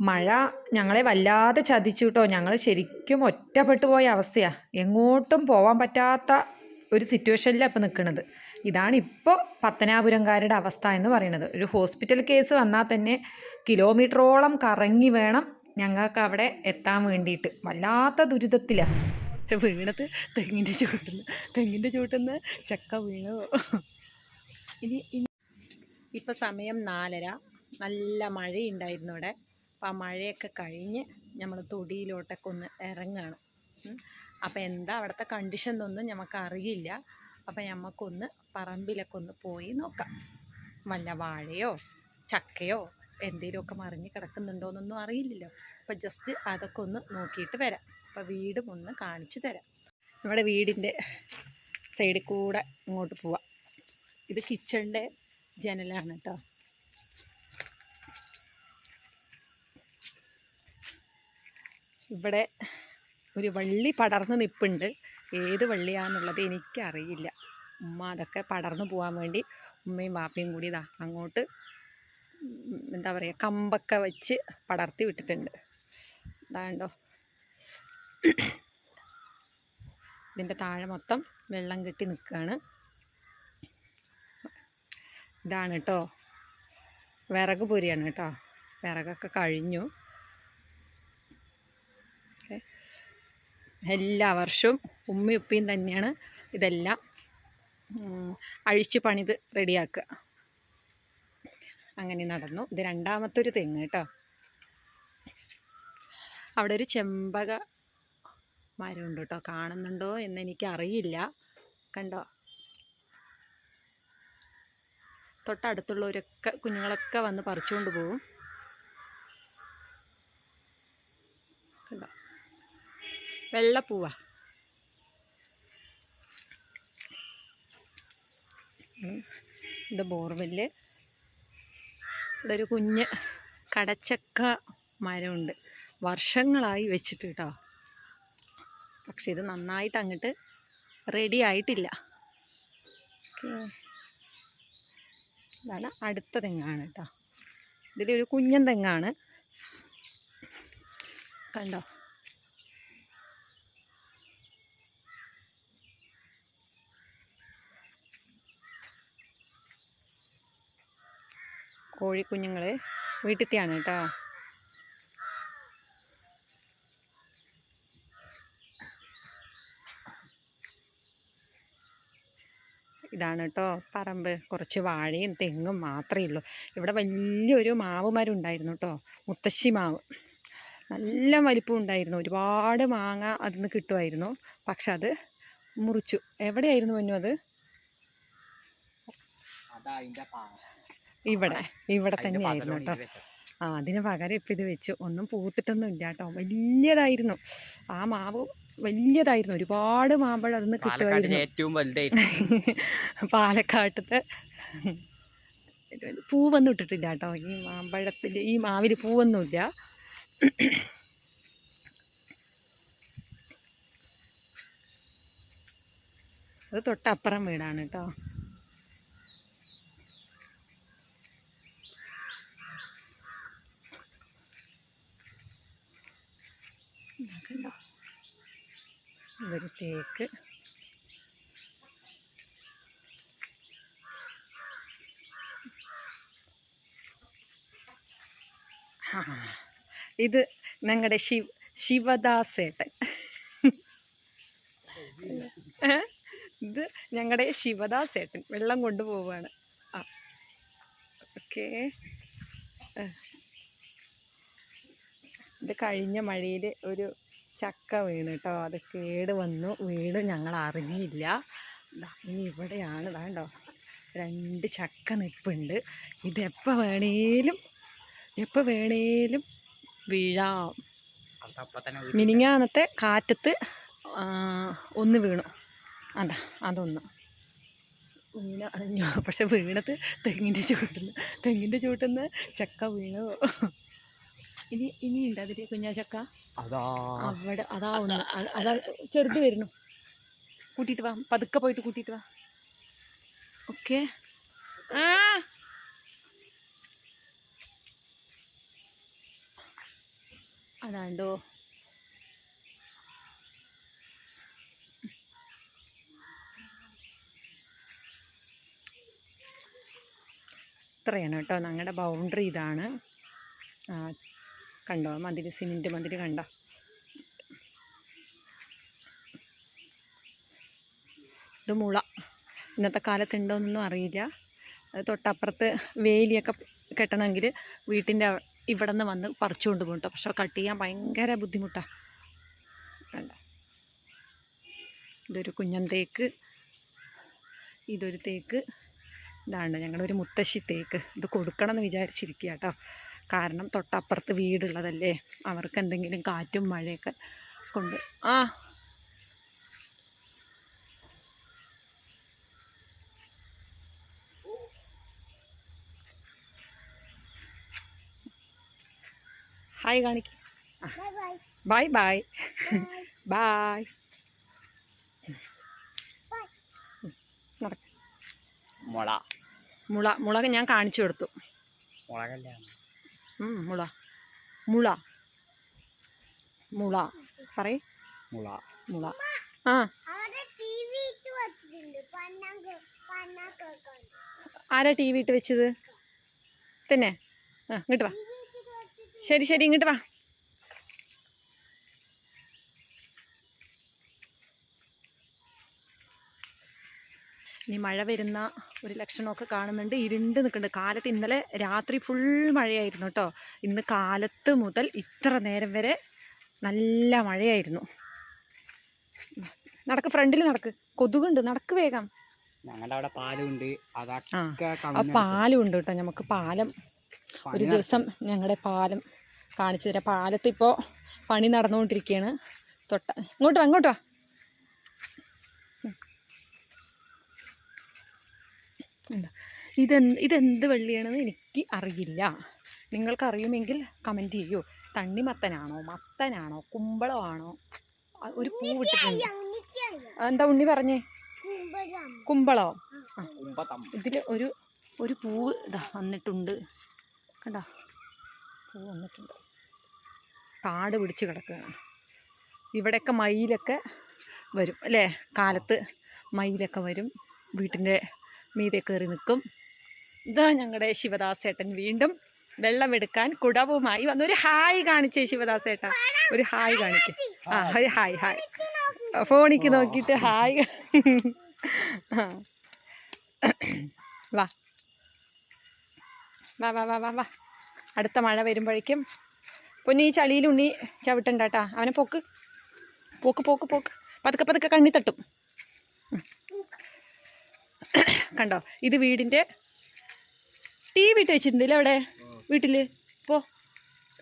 മഴ ഞങ്ങളെ വല്ലാതെ ചതിച്ചു കേട്ടോ ഞങ്ങൾ ശരിക്കും ഒറ്റപ്പെട്ടു പോയ അവസ്ഥയാണ് എങ്ങോട്ടും പോകാൻ പറ്റാത്ത ഒരു സിറ്റുവേഷനിലാണ് ഇപ്പോൾ നിൽക്കുന്നത് ഇതാണ് ഇപ്പോൾ പത്തനാപുരംകാരുടെ അവസ്ഥ എന്ന് പറയുന്നത് ഒരു ഹോസ്പിറ്റൽ കേസ് വന്നാൽ തന്നെ കിലോമീറ്ററോളം കറങ്ങി വേണം ഞങ്ങൾക്ക് അവിടെ എത്താൻ വേണ്ടിയിട്ട്. വല്ലാത്ത ദുരിതത്തിലാണ് വീണത് തെങ്ങിന്റെ ചൂട്ടുന്ന് തെങ്ങിന്റെ ചൂട്ടുന്ന ചക്ക വീണു. ഇനി ഇപ്പം സമയം നാലര. നല്ല മഴയുണ്ടായിരുന്നു ഇവിടെ അപ്പം ആ മഴയൊക്കെ കഴിഞ്ഞ് നമ്മൾ തൊടിയിലോട്ടൊക്കെ ഒന്ന് ഇറങ്ങുകയാണ് അപ്പം എന്താ അവിടുത്തെ കണ്ടീഷൻ എന്നൊന്നും നമുക്കറിയില്ല അറിയില്ല അപ്പം നമുക്കൊന്ന് പറമ്പിലൊക്കെ ഒന്ന് പോയി നോക്കാം. വല്ല വാഴയോ ചക്കയോ എന്തെങ്കിലുമൊക്കെ മറിഞ്ഞ് കിടക്കുന്നുണ്ടോയെന്നൊന്നും അറിയില്ലല്ലോ. അപ്പം ജസ്റ്റ് അതൊക്കെ ഒന്ന് നോക്കിയിട്ട് വരാം. അപ്പം വീടും ഒന്ന് കാണിച്ചു തരാം. നമ്മുടെ വീടിന്റെ സൈഡിൽ കൂടെ ഇങ്ങോട്ട് പോവാം. ഇത് കിച്ചണിന്റെ ജനലാണ് കേട്ടോ ഇവിടെ ഒരു വള്ളി പടർന്ന് നിൽപ്പുണ്ട് ഏത് വള്ളിയാണെന്നുള്ളത് എനിക്കറിയില്ല. ഉമ്മ അതൊക്കെ പടർന്നു പോകാൻ വേണ്ടി ഉമ്മയും വാപ്പയും കൂടി ഇതാ അങ്ങോട്ട് എന്താ പറയുക കമ്പൊക്കെ വെച്ച് പടർത്തി വിട്ടിട്ടുണ്ട്. ഇതാണ്ടോ. ഇതിന്റെ താഴെ മൊത്തം വെള്ളം കെട്ടി നിൽക്കുകയാണ് ഇതാണ് കേട്ടോ വിറക് പൊരിയാണ് കേട്ടോ വിറകൊക്കെ കഴിഞ്ഞു. എല്ലാ വർഷവും ഉമ്മയും ഉപ്പയും തന്നെയാണ് ഇതെല്ലാം അഴിച്ച് പണിത് റെഡിയാക്കുക. അങ്ങനെ നടന്നു. ഇത് രണ്ടാമത്തെ ഒരു തെങ്ങ് കേട്ടോ. അവിടെ ഒരു ചെമ്പക മരമുണ്ട് കേട്ടോ. കാണുന്നുണ്ടോ എന്ന് എനിക്കറിയില്ല. കണ്ടോ? തൊട്ടടുത്തുള്ളവരൊക്കെ കുഞ്ഞുങ്ങളൊക്കെ വന്ന് പറിച്ചുകൊണ്ട് പോകും വെള്ളപ്പൂവാ. പൂവ ഇത് ബോർവെല്ല് ഒരു കുഞ്ഞ് കടച്ചക്ക മരമുണ്ട്. വർഷങ്ങളായി വെച്ചിട്ട് കേട്ടോ. പക്ഷെ ഇത് നന്നായിട്ട് അങ്ങോട്ട് റെഡി ആയിട്ടില്ല. ഇതാണ് അടുത്ത തെങ്ങാണ് കേട്ടോ. ഇതിലൊരു കുഞ്ഞൻ തെങ്ങാണ്. കണ്ടോ? കോഴിക്കുഞ്ഞുങ്ങൾ വീട്ടിലത്തെയാണ് കേട്ടോ. ഇതാണ് കേട്ടോ പറമ്പ്. കുറച്ച് വാഴയും തെങ്ങും മാത്രമേ ഉള്ളൂ. ഇവിടെ വലിയൊരു മാവ് മരം കേട്ടോ. മുത്തശ്ശി മാവ്. നല്ല വലിപ്പം ഉണ്ടായിരുന്നു. ഒരുപാട് മാങ്ങ അതിൽ നിന്ന് കിട്ടുമായിരുന്നു. പക്ഷെ അത് മുറിച്ചു. എവിടെയായിരുന്നു മഞ്ഞു അത്? ഇവിടെ ഇവിടെ തന്നെയായിരുന്നു കേട്ടോ. ആ അതിന് പകരം ഇപ്പം ഇത് വെച്ചു. ഒന്നും പൂത്തിട്ടൊന്നും ഇല്ല കേട്ടോ. വലിയതായിരുന്നു. ആ മാവ് വലിയതായിരുന്നു. ഒരുപാട് മാമ്പഴം അതൊന്ന് കിട്ടുമായിരുന്നു. ഏറ്റവും വലുതായിരുന്നു പാലക്കാട്ടത്തെ പൂവൊന്നും ഇട്ടിട്ടില്ല കേട്ടോ. ഈ മാമ്പഴത്തിൽ ഈ മാവിൽ പൂവൊന്നുമില്ല അത് തൊട്ടപ്പുറം വീടാണ് കേട്ടോ. കണ്ടോ? ഇതൊരു തേക്ക് ഇത് ഞങ്ങളുടെ ശിവ ശിവദാസേട്ടൻ. ഇത് ഞങ്ങളുടെ ശിവദാസേട്ടൻ. വെള്ളം കൊണ്ടുപോവാണ്. ആ ഓക്കേ. ഇത് കഴിഞ്ഞ മഴയിൽ ഒരു ചക്ക വീണ് കേട്ടോ അത് കേട് വന്നു. വീണ്. ഞങ്ങൾ അറിഞ്ഞില്ല. ഇനി ഇവിടെയാണ്. വേണ്ടോ രണ്ട് ചക്ക നിൽപ്പുണ്ട് ഇതെപ്പോൾ വേണേലും എപ്പോൾ വേണേലും വീഴാം. മിനിങ്ങാനത്തെ കാറ്റത്ത് ഒന്ന് വീണു. അതാ അതൊന്ന്. വീണ അറിഞ്ഞു പക്ഷെ വീണത് തെങ്ങിന്റെ ചൂട്ടുന്ന് തെങ്ങിന്റെ ചൂട്ടുന്ന് ചക്ക വീണു. ഇനി ഇനിയുണ്ട് അതിൽ കുഞ്ഞാശക്ക. അതാ. അവിടെ അതാ ഒന്ന് അതാ ചെറുത് വരുന്നു. കൂട്ടിയിട്ട് വാ പതുക്കെ പോയിട്ട് കൂട്ടിയിട്ട് വാ. ഓക്കെ. ആ. അതാണ്ടോ. ഇത്രയാണ് കേട്ടോ ഞങ്ങളുടെ ബൗണ്ടറി ഇതാണ്. കണ്ടോ? മതിൽ സിമെന്റ് മതിൽ കണ്ടോ? ഇത് മുള. ഇന്നത്തെ കാലത്ത് ഉണ്ടോയെന്നൊന്നും അറിയില്ല. തൊട്ടപ്പുറത്ത് വേലിയൊക്കെ കെട്ടണമെങ്കിൽ വീട്ടിന്റെ ഇവിടെ നിന്ന് വന്ന് പറിച്ചുകൊണ്ട് പോകും കേട്ടോ. പക്ഷെ കട്ട് ചെയ്യാൻ ഭയങ്കര ബുദ്ധിമുട്ടാണ് കണ്ട? ഇതൊരു കുഞ്ഞൻ തേക്ക്. ഇതൊരു തേക്ക്. ഇതാണ് ഞങ്ങളൊരു മുത്തശ്ശി തേക്ക്. ഇത് കൊടുക്കണം എന്ന് വിചാരിച്ചിരിക്കുക കേട്ടോ. കാരണം തൊട്ടപ്പുറത്ത് വീടുള്ളതല്ലേ? അവർക്ക് എന്തെങ്കിലും കാറ്റും മഴയൊക്കെ കൊണ്ട്. ആ. ഹായ് കാണിക്ക്. Bye bye. ബായ് നടക്ക. മുള. മുള മുളക് ഞാൻ കാണിച്ചു കൊടുത്തു. മുളകല്ലേ മുള. മുള. മുള. പറ മുള. മുള. ആ. ആരാ ടി വി ഇട്ട് വെച്ചത്? തന്നെ. ആ ഇങ്ങോട്ട് വാ. ശരി ശരി ഇങ്ങോട്ട് വാ. ഇനി മഴ വരുന്ന ഒരു ലക്ഷണമൊക്കെ കാണുന്നുണ്ട്. ഇരുണ്ട് നിൽക്കുന്നുണ്ട്. കാലത്ത് ഇന്നലെ രാത്രി ഫുൾ മഴയായിരുന്നു കേട്ടോ. ഇന്ന് കാലത്ത് മുതൽ ഇത്ര നേരം വരെ നല്ല മഴയായിരുന്നു. നടക്ക് ഫ്രണ്ടിൽ നടക്ക്. കൊതുകുണ്ട്. നടക്ക് വേഗം. ഞങ്ങളുടെ അവിടെ പാലുണ്ട് ആ പാലുണ്ട് കേട്ടോ. നമുക്ക് പാലം. ഒരു ദിവസം ഞങ്ങളുടെ പാലം കാണിച്ചു തരാം. പാലത്ത് ഇപ്പോൾ പണി നടന്നുകൊണ്ടിരിക്കുകയാണ് തൊട്ട ഇങ്ങോട്ട് വാ ഇങ്ങോട്ട് വാ. ഇതെന്ത് ഇതെന്ത് വെള്ളിയാണെന്ന് എനിക്ക് അറിയില്ല. നിങ്ങൾക്കറിയുമെങ്കിൽ കമന്റ് ചെയ്യൂ. തണ്ണിമത്തനാണോ? മത്തനാണോ? കുമ്പളമാണോ? ഒരു പൂ വിട്ടിട്ടുണ്ട്. എന്താ ഉണ്ണി പറഞ്ഞേ? കുമ്പളോ. ഇതിൽ ഒരു ഒരു പൂവ് ഇതാ വന്നിട്ടുണ്ട്. കണ്ടോ? പൂ വന്നിട്ടുണ്ട്. കാട് പിടിച്ച് കിടക്കുകയാണ്. ഇവിടെയൊക്കെ മയിലൊക്കെ വരും. അല്ലേ? കാലത്ത് മയിലൊക്കെ വരും. വീട്ടിന്റെ മീതെ കയറി നിൽക്കും. ഇതാ ഞങ്ങളുടെ ശിവദാസേട്ടൻ വീണ്ടും വെള്ളമെടുക്കാൻ കുടവുമായി വന്നു ഒരു ഹായ് കാണിച്ചേ ശിവദാസേട്ട. ഒരു ഹായ് കാണിക്കും. ആ ഒരു ഹായ് ഹായ്. ഫോണിക്ക് നോക്കിയിട്ട് ഹായ്. ആ. വാ. വാ വാ വാ വാ. വാ അടുത്ത മഴ വരുമ്പോഴേക്കും പൊന്നി ഈ ചളിയിൽ ഉണ്ണി ചവിട്ടണ്ട കേട്ടാ. അവനെ പോക്ക്. പോക്ക് പോക്ക് പോക്ക്. പതുക്കെ പതുക്കെ കണ്ണി തട്ടും. കണ്ടോ? ഇത് വീടിന്റെ ടി വി ഇട്ട് വെച്ചിട്ടുണ്ടല്ലേ അവിടെ? വീട്ടിൽ ഇപ്പോൾ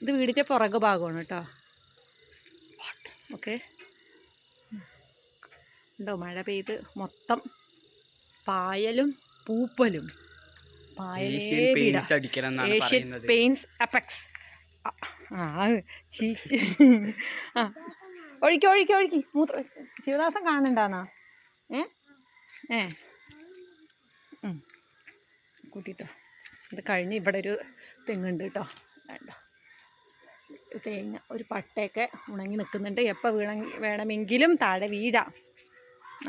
ഇത് വീടിന്റെ പുറകു ഭാഗമാണ് കേട്ടോ. ഓക്കെ. ഉണ്ടോ മഴ പെയ്ത് മൊത്തം പായലും പൂപ്പലും. പായലേ വീടാ. ഏഷ്യൻ പെയിൻസ് അപ്പക്സ് ആ ചീ ആ. ഒഴുക്കി ഒഴുക്കി ഒഴിക്കി. മൂത്ര ശിവദാസൻ കാണണ്ടാന്നാ? ഏ? ഏ. കൂട്ടിട്ടോ. ഇത് കഴിഞ്ഞ് ഇവിടെ ഒരു തെങ്ങുണ്ട് കേട്ടോ. വേണ്ട. തേങ്ങ ഒരു പട്ടയൊക്കെ ഉണങ്ങി നിൽക്കുന്നുണ്ട്. എപ്പോൾ വീണ വേണമെങ്കിലും താഴെ വീഴാം.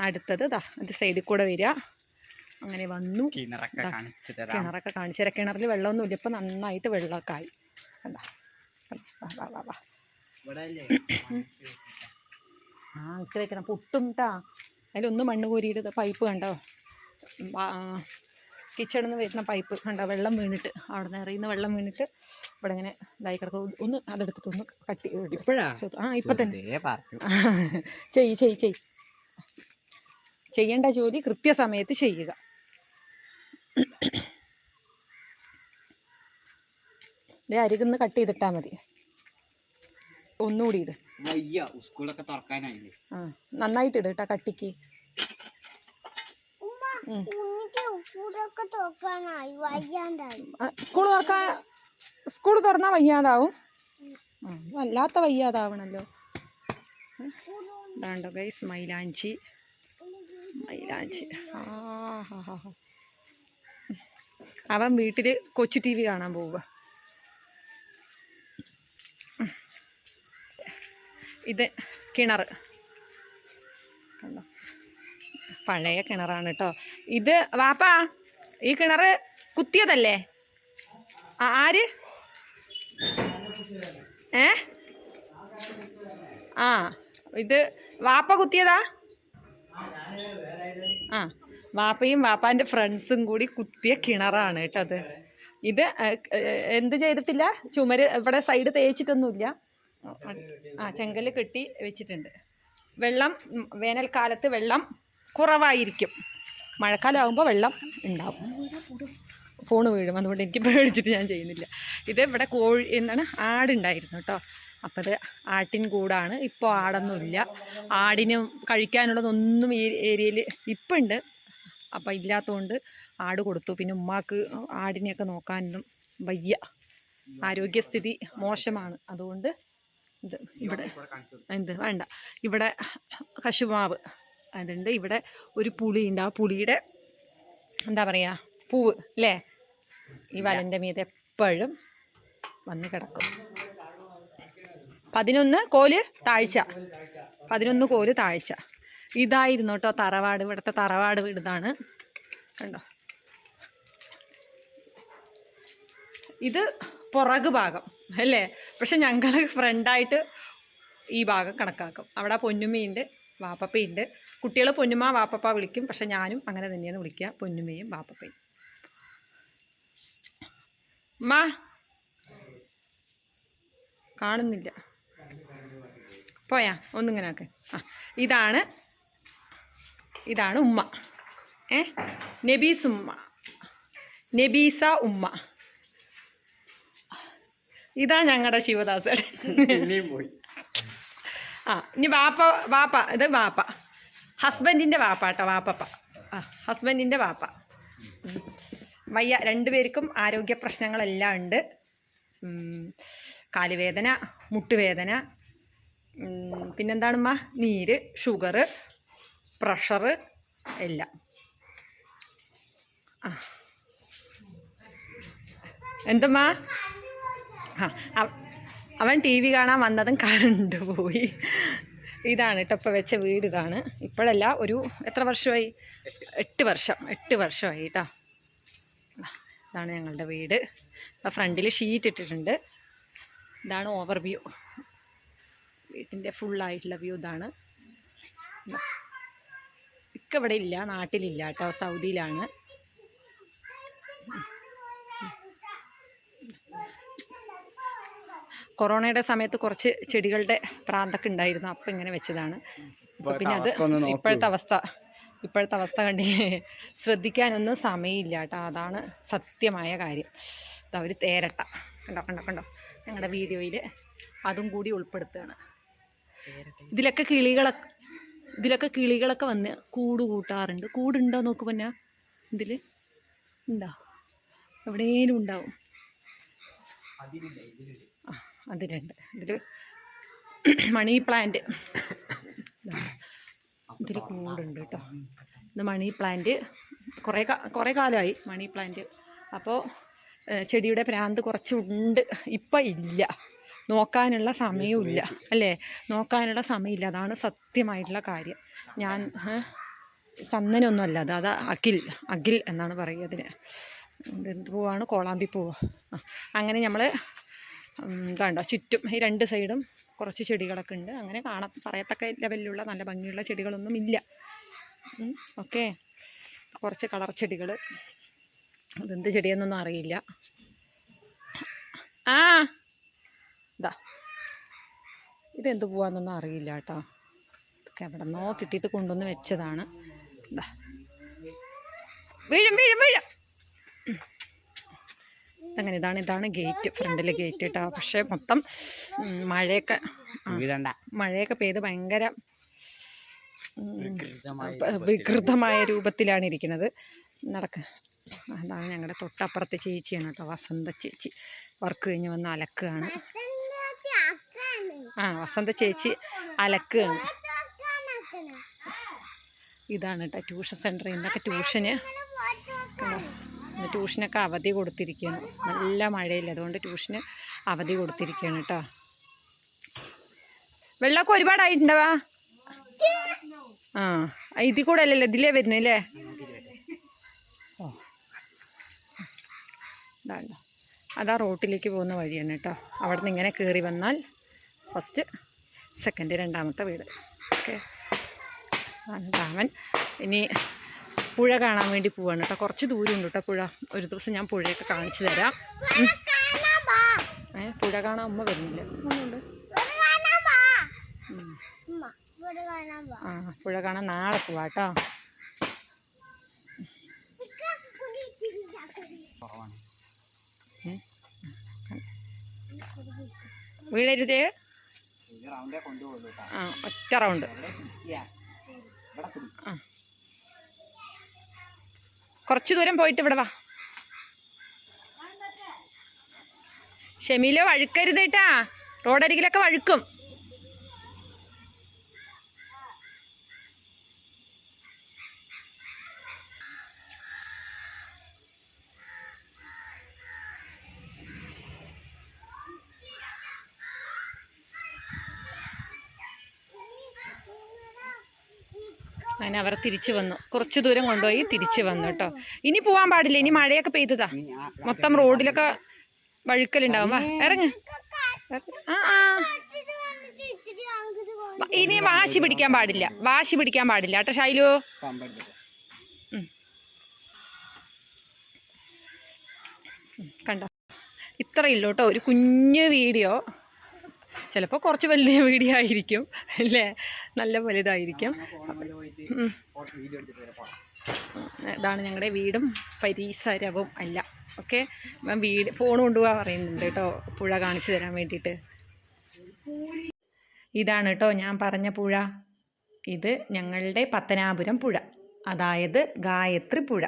അടുത്തത് ദാ അത് സൈഡിൽ കൂടെ വരിക. അങ്ങനെ വന്നു. കിണറൊക്കെ കാണിച്ചു തരാം. കിണറിൽ വെള്ളമൊന്നുമില്ല ഇപ്പം നന്നായിട്ട് വെള്ളമൊക്കെ ആയി. കണ്ടാ? വാ വാ വാ ആ ഇട്ട് വെക്കണം. പൊട്ടും കേട്ടാ അതിലൊന്ന് മണ്ണ് കോരിയിട്ട് പൈപ്പ് കണ്ടോ? കിച്ചണിൽ നിന്ന് വരുന്ന പൈപ്പ് കണ്ടോ? വെള്ളം വീണിട്ട് അവിടെ നിന്ന് എറിയുന്ന വെള്ളം വീണിട്ട് ഇവിടെ ഇങ്ങനെ ഇതായി കിടക്കും ഒന്ന് അതെടുത്തിട്ട് ഒന്ന് കട്ടി ഇപ്പോഴാ? ആ ഇപ്പൊ തന്നെ. ചെയ് ചെയ് ചെയ് ചെയ്യേണ്ട ജോലി കൃത്യസമയത്ത് ചെയ്യുക. ദേ അരികുന്ന് കട്ട് ചെയ്തിട്ടാ മതി. ഒന്നുകൂടി ഇട്. വയ്യ സ്കൂളൊക്കെ തുറക്കാനായില്ലേ? ആ നന്നായിട്ട് ഇട് കേട്ടോ കട്ടിക്ക്. സ്കൂൾ തുറക്കാൻ സ്കൂൾ തുറന്നാൽ വയ്യാതാവും? വല്ലാത്ത വയ്യാതാവണല്ലോ. ഇതാണ്ടോ ഗൈസ് മൈലാഞ്ചി. മൈലാഞ്ചി. ആ ഹാ ഹാ ഹാ അവൻ വീട്ടിൽ കൊച്ചു ടി വി കാണാൻ പോവുക ഇത് കിണർ കണ്ടോ? പഴയ കിണറാണ് കേട്ടോ ഇത് വാപ്പാ ഈ കിണർ കുത്തിയതല്ലേ? ആര്? ഏ? ആ ഇത് വാപ്പ കുത്തിയതാ? ആ വാപ്പയും വാപ്പാന്റെ ഫ്രണ്ട്സും കൂടി കുത്തിയ കിണറാണ് കേട്ടോ അത്. ഇത് എന്ത് ചെയ്തിട്ടില്ല? ചുമര് ഇവിടെ സൈഡ് തേച്ചിട്ടൊന്നുമില്ല. ആ ചെങ്കൽ കെട്ടി വെച്ചിട്ടുണ്ട്. വെള്ളം വേനൽക്കാലത്ത് വെള്ളം കുറവായിരിക്കും. മഴക്കാലമാകുമ്പോൾ വെള്ളം ഉണ്ടാവും. ഫോണ് വീഴും. അതുകൊണ്ട് എനിക്ക് പേടിച്ചിട്ട് ഞാൻ ചെയ്യുന്നില്ല. ഇത് ഇവിടെ കോഴി എന്താണ് ആടുണ്ടായിരുന്നു കേട്ടോ അപ്പോൾ അത് ആട്ടിൻ കൂടാണ്. ഇപ്പോൾ ആടൊന്നുമില്ല. ആടിന് കഴിക്കാനുള്ളതൊന്നും ഈ ഏരിയയിൽ ഇപ്പം ഉണ്ട് അപ്പം ഇല്ലാത്തതുകൊണ്ട് ആട് കൊടുത്തു. പിന്നെ ഉമ്മാക്ക് ആടിനെയൊക്കെ നോക്കാനൊന്നും വയ്യ. ആരോഗ്യസ്ഥിതി മോശമാണ്. അതുകൊണ്ട് ഇത് ഇവിടെ എന്ത്? വേണ്ട. ഇവിടെ കശുമാവ്. അതുണ്ട്. ഇവിടെ ഒരു പുളിയുണ്ട്. ആ പുളിയുടെ എന്താ പറയുക പൂവ് അല്ലേ? ഈ വലന്റെ മീതെ എപ്പോഴും വന്ന് കിടക്കും. പതിനൊന്ന് കോൽ താഴ്ച. പതിനൊന്ന് കോൽ താഴ്ച. ഇതായിരുന്നു കേട്ടോ തറവാട്. ഇവിടുത്തെ തറവാട് വീട് കണ്ടോ? ഇത് പുറക് ഭാഗം അല്ലേ? പക്ഷെ ഞങ്ങൾ ഫ്രണ്ടായിട്ട് ഈ ഭാഗം കണക്കാക്കും. അവിടെ പൊന്നുമ്മയുണ്ട് വാപ്പപ്പയുണ്ട്. കുട്ടികൾ പൊന്നുമ്മ വാപ്പപ്പ വിളിക്കും. പക്ഷെ ഞാനും അങ്ങനെ തന്നെയാണ് വിളിക്കുക. പൊന്നുമ്മയും വാപ്പപ്പയും. മാ കാണുന്നില്ല. പോയാ ഒന്നിങ്ങനെ ആക്ക്. ആ ഇതാണ്. ഇതാണ് ഉമ്മ. ഏ? നബീസ് ഉമ്മ. നബീസ ഉമ്മ. ഇതാ ഞങ്ങളുടെ ശിവദാസൻ. ആ ഇനി വാപ്പ വാപ്പ ഇത് വാപ്പ. ഹസ്ബൻഡിന്റെ വാപ്പ കേട്ടോ വാപ്പപ്പ. ആ ഹസ്ബൻഡിന്റെ വാപ്പ. വയ്യ രണ്ടുപേർക്കും ആരോഗ്യ പ്രശ്നങ്ങളെല്ലാം ഉണ്ട്. കാലുവേദന മുട്ടുവേദന പിന്നെന്താണമ്മ? നീര് ഷുഗർ പ്രഷർ എല്ലാം. ആ. എന്തമ്മാ? ആ അവൻ ടി വി കാണാൻ വന്നതും കറണ്ട് പോയി ഇതാണ് കേട്ടോ ഇപ്പോൾ വെച്ച വീട് ഇതാണ്. ഇപ്പോഴല്ല ഒരു എത്ര വർഷമായി? എട്ട് വർഷം എട്ട് വർഷമായി കേട്ടോ ഇതാണ് ഞങ്ങളുടെ വീട്. ഫ്രണ്ടിൽ ഷീറ്റ് ഇട്ടിട്ടുണ്ട്. ഇതാണ് ഓവർ വ്യൂ വീട്ടിന്റെ ഫുള്ളായിട്ടുള്ള വ്യൂ ഇതാണ്. ഇക്കവിടെ ഇല്ല നാട്ടിലില്ല കേട്ടോ സൗദിയിലാണ്. കൊറോണയുടെ സമയത്ത് കുറച്ച് ചെടികളുടെ പ്രാന്തൊക്കെ ഉണ്ടായിരുന്നു. അപ്പം ഇങ്ങനെ വെച്ചതാണ്. പിന്നെ അത്. ഇപ്പോഴത്തെ അവസ്ഥ ഇപ്പോഴത്തെ അവസ്ഥ കണ്ട് ശ്രദ്ധിക്കാനൊന്നും സമയമില്ല കേട്ടോ അതാണ് സത്യമായ കാര്യം. ഇതാ ഒരു തേരട്ട. കണ്ടോ കണ്ടോ കണ്ടോ? ഞങ്ങളുടെ വീഡിയോയിൽ അതും കൂടി ഉൾപ്പെടുത്തുകയാണ് ഇതിലൊക്കെ കിളികളൊക്കെ ഇതിലൊക്കെ കിളികളൊക്കെ വന്ന് കൂട് കൂട്ടാറുണ്ട്. കൂടുണ്ടോ നോക്ക് പിന്നെ? ഇതിൽ ഉണ്ടോ? എവിടെയും ഉണ്ടാവും. ആ അതിലുണ്ട് ഇതിൽ മണി പ്ലാന്റ്. ഇതിൽ കൂടുണ്ട് കേട്ടോ. ഇത് മണി പ്ലാന്റ്. കുറേ കുറേ കാലമായി മണി പ്ലാന്റ്. അപ്പോൾ ചെടിയുടെ ഭ്രാന്ത് കുറച്ചുണ്ട്. ഇപ്പം ഇല്ല. നോക്കാനുള്ള സമയമില്ല അല്ലേ? നോക്കാനുള്ള സമയമില്ല. അതാണ് സത്യമായിട്ടുള്ള കാര്യം. ഞാൻ ചന്ദനൊന്നും അല്ല അത് അത് അഖിൽ അഖിൽ എന്നാണ് പറയുക അതിന്. പൂവാണ്? കോളാമ്പി പൂവ്. അങ്ങനെ നമ്മൾ കണ്ടോ? ചുറ്റും ഈ രണ്ട് സൈഡും കുറച്ച് ചെടികളൊക്കെ ഉണ്ട്. അങ്ങനെ കാണാൻ പറയത്തക്ക ലെവലിലുള്ള നല്ല ഭംഗിയുള്ള ചെടികളൊന്നും ഇല്ല. ഓക്കെ. കുറച്ച് കളർ ചെടികൾ അതെന്ത് ചെടിയെന്നൊന്നും അറിയില്ല. ആ ഇതാ ഇതെന്ത് പോവാന്നൊന്നും അറിയില്ല കേട്ടോ. ഇതൊക്കെ എവിടെന്നോ കിട്ടിയിട്ട് കൊണ്ടുവന്ന് വെച്ചതാണ്. ഇതാ വീഴും വീഴും വീഴും. അങ്ങനെ ഇതാണ് ഇതാണ് ഗേറ്റ് ഫ്രണ്ടിലെ ഗേറ്റ് കേട്ടോ പക്ഷേ മൊത്തം മഴയൊക്കെ മഴയൊക്കെ പെയ്ത് ഭയങ്കര വികൃതമായ രൂപത്തിലാണ് ഇരിക്കുന്നത്. നടക്ക. അതാണ് ഞങ്ങളുടെ തൊട്ടപ്പുറത്തെ ചേച്ചിയാണ് കേട്ടോ വസന്ത ചേച്ചി. വർക്ക് കഴിഞ്ഞ് വന്ന് അലക്കുകയാണ്. ആ വസന്ത ചേച്ചി അലക്കുകയാണ്. ഇതാണ് കേട്ടോ ട്യൂഷൻ സെന്ററിൽ നിന്നൊക്കെ ട്യൂഷന്? ഇന്ന് ട്യൂഷനൊക്കെ അവധി കൊടുത്തിരിക്കുകയാണ്. നല്ല മഴയില്ല അതുകൊണ്ട് ട്യൂഷന് അവധി കൊടുത്തിരിക്കുകയാണ് കേട്ടോ. വെള്ളമൊക്കെ ഒരുപാടായിട്ടുണ്ടവാ? ആ ഇതിൽ കൂടെ അല്ലല്ലോ ഇതിലേ വരുന്നല്ലേ ഓ. അതാ റോട്ടിലേക്ക് പോകുന്ന വഴിയാണ് കേട്ടോ. അവിടെ നിന്ന് ഇങ്ങനെ കയറി വന്നാൽ ഫസ്റ്റ് സെക്കൻഡ് രണ്ടാമത്തെ വീട്. ഓക്കെ. രാമൻ. ഇനി പുഴ കാണാൻ വേണ്ടി പോവാണ് കേട്ടോ. കുറച്ച് ദൂരമുണ്ട് കേട്ടോ പുഴ. ഒരു ദിവസം ഞാൻ പുഴയൊക്കെ കാണിച്ചു തരാം. ഏ പുഴ കാണാൻ അമ്മ വരുന്നില്ല? ആ പുഴ കാണാൻ നാളെ പോവാ കേട്ടോ. വീഴരുതേ ആ ഒറ്റ റൗണ്ട് ആ. കുറച്ച് ദൂരം പോയിട്ട് ഇവിടെ വാ. ഷെമീല വഴുക്കരുത് കേട്ടാ റോഡരികിലൊക്കെ വഴുക്കും. അങ്ങനെ അവർ തിരിച്ചു വന്നു. കുറച്ച് ദൂരം കൊണ്ടുപോയി തിരിച്ചു വന്നു കേട്ടോ. ഇനി പോവാൻ പാടില്ല. ഇനി മഴയൊക്കെ പെയ്തതാ. മൊത്തം റോഡിലൊക്കെ വഴുക്കലുണ്ടാവും. ഇറങ്ങ്. ആ ആ. ഇനി വാശി പിടിക്കാൻ പാടില്ല. വാശി പിടിക്കാൻ പാടില്ല കേട്ടോ ഷൈലു കണ്ടോ? ഇത്രയുള്ളൂ കേട്ടോ. ഒരു കുഞ്ഞു വീഡിയോ. ചിലപ്പോൾ കുറച്ച് വലിയ വീഡിയോ ആയിരിക്കും. അല്ലേ? നല്ല വലുതായിരിക്കും ഇതാണ് ഞങ്ങളുടെ വീടും പരിസരവും അല്ല. ഓക്കെ? വീട് ഫോൺ കൊണ്ടുപോകാൻ പറയുന്നുണ്ട് കേട്ടോ. പുഴ കാണിച്ചു തരാൻ വേണ്ടിയിട്ട്. ഇതാണ് കേട്ടോ ഞാൻ പറഞ്ഞ പുഴ. ഇത് ഞങ്ങളുടെ പത്തനാപുരം പുഴ. അതായത് ഗായത്രി പുഴ.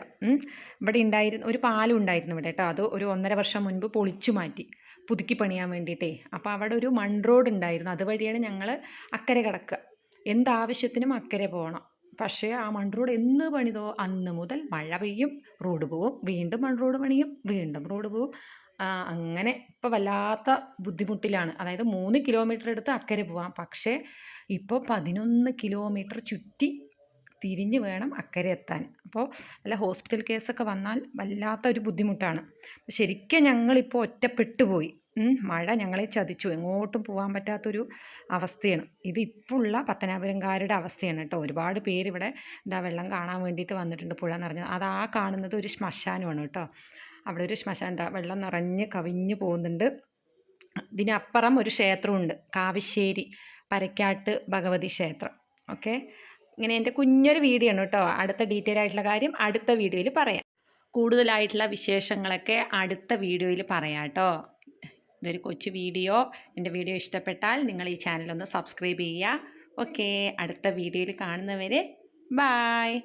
ഇവിടെ ഉണ്ടായിരുന്ന ഒരു പാലം ഉണ്ടായിരുന്നു ഇവിടെ കേട്ടോ. അത് ഒരു ഒന്നര വർഷം മുൻപ് പൊളിച്ചു മാറ്റി. പുതുക്കി പണിയാൻ വേണ്ടിയിട്ടേ. അപ്പോൾ അവിടെ ഒരു മൺ റോഡ് ഉണ്ടായിരുന്നു. അതുവഴിയാണ് ഞങ്ങൾ അക്കരെ കിടക്കുക. എന്താവശ്യത്തിനും അക്കരെ പോകണം പക്ഷേ ആ മൺറോഡ് എന്ന് പണിതോ അന്ന് മുതൽ മഴ പെയ്യും റോഡ് പോവും വീണ്ടും മൺറോഡ് പണിയും വീണ്ടും റോഡ് പോവും. അങ്ങനെ ഇപ്പോൾ വല്ലാത്ത ബുദ്ധിമുട്ടിലാണ്. അതായത് മൂന്ന് കിലോമീറ്റർ എടുത്ത് അക്കരെ പോവാം. പക്ഷേ ഇപ്പോൾ പതിനൊന്ന് കിലോമീറ്റർ ചുറ്റി തിരിഞ്ഞ് വേണം അക്കരെ എത്താൻ. അപ്പോൾ അല്ല ഹോസ്പിറ്റൽ കേസൊക്കെ വന്നാൽ വല്ലാത്ത ഒരു ബുദ്ധിമുട്ടാണ്. ശരിക്കും ഞങ്ങളിപ്പോൾ ഒറ്റപ്പെട്ടു പോയി മഴ ഞങ്ങളെ ചതിച്ചു. എങ്ങോട്ടും പോകാൻ പറ്റാത്തൊരു അവസ്ഥയാണ്. ഇത് ഇപ്പോഴുള്ള പത്തനാപുരംകാരുടെ അവസ്ഥയാണ് കേട്ടോ. ഒരുപാട് പേര് ഇവിടെ എന്താ വെള്ളം കാണാൻ വേണ്ടിയിട്ട് വന്നിട്ടുണ്ട് പുഴ നിറഞ്ഞത് അത് ആ കാണുന്നത് ഒരു ശ്മശാനമാണ് കേട്ടോ. അവിടെ ഒരു ശ്മശാനം എന്താ വെള്ളം നിറഞ്ഞ് കവിഞ്ഞു പോകുന്നുണ്ട്. ഇതിനപ്പുറം ഒരു ക്ഷേത്രമുണ്ട്. കാവശ്ശേരി പരക്കാട്ട് ഭഗവതി ക്ഷേത്രം. ഓക്കെ? ഇങ്ങനെ എന്റെ കുഞ്ഞൊരു വീഡിയോ ആണ് കേട്ടോ. അടുത്ത ഡീറ്റെയിൽ ആയിട്ടുള്ള കാര്യം അടുത്ത വീഡിയോയിൽ പറയാം. കൂടുതലായിട്ടുള്ള വിശേഷങ്ങളൊക്കെ അടുത്ത വീഡിയോയിൽ പറയാം കേട്ടോ. ഇതൊരു കൊച്ചു വീഡിയോ. എന്റെ വീഡിയോ ഇഷ്ടപ്പെട്ടാൽ നിങ്ങൾ ഈ ചാനലൊന്ന് സബ്സ്ക്രൈബ് ചെയ്യുക. ഓക്കെ അടുത്ത വീഡിയോയിൽ കാണുന്നവരെ ബായ്.